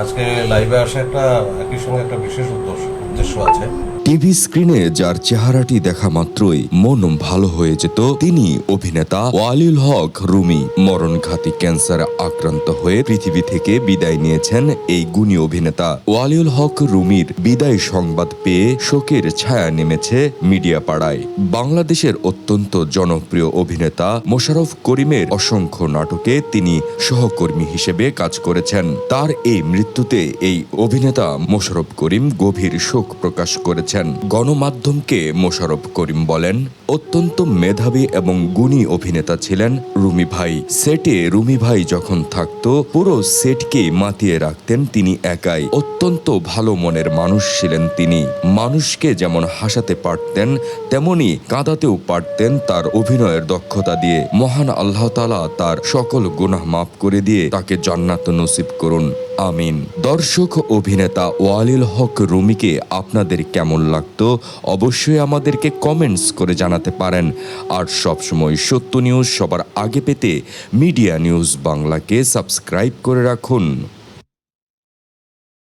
আজকে লাইভে আসা একটা একই সঙ্গে একটা বিশেষ উদ্দেশ্য উদ্দেশ্য আছে। টিভি স্ক্রিনে যার চেহারাটি দেখা মাত্রই মন ভালো হয়ে যেত, তিনি অভিনেতা ওয়ালিউল হক রুমি। মরণঘাতী ক্যান্সারে আক্রান্ত হয়ে পৃথিবী থেকে বিদায় নিয়েছেন এই গুণী অভিনেতা। ওয়ালিউল হক রুমির বিদায় সংবাদ পেয়ে শোকের ছায়া নেমেছে মিডিয়া পাড়ায় বাংলাদেশের অত্যন্ত জনপ্রিয় অভিনেতা মোশাররফ করিমের অসংখ্য নাটকে তিনি সহকর্মী হিসেবে কাজ করেছেন। তার এই মৃত্যুতে এই অভিনেতা মোশাররফ করিম গভীর শোক প্রকাশ করেছেন। গণমাধ্যমকে মোশারফ করিম বলেন, অত্যন্ত মেধাবী এবং গুণী অভিনেতা ছিলেন রুমি ভাই। সেটে রুমি ভাই যখন থাকতো, পুরো সেটকে মাতিয়ে রাখতেন তিনি একাই। অত্যন্ত ভালো মনের মানুষ ছিলেন তিনি। মানুষকে যেমন হাসাতে পারতেন, তেমনি কাঁদাতেও পারতেন তার অভিনয়ের দক্ষতা দিয়ে। মহান আল্লাহ তালা তার সকল গুনাহ মাফ করে দিয়ে তাকে জান্নাত নসিব করুন। আমিন। দর্শক অভিনেতা ওয়ালিল হক রুমিকে আপনাদের কেমন লাগতো অবশ্যই আমাদেরকে কমেন্টস করে জানাতে পারেন। আর সবসময় সত্য নিউজ সবার আগে পেতে মিডিয়া নিউজ বাংলাকে সাবস্ক্রাইব করে রাখুন।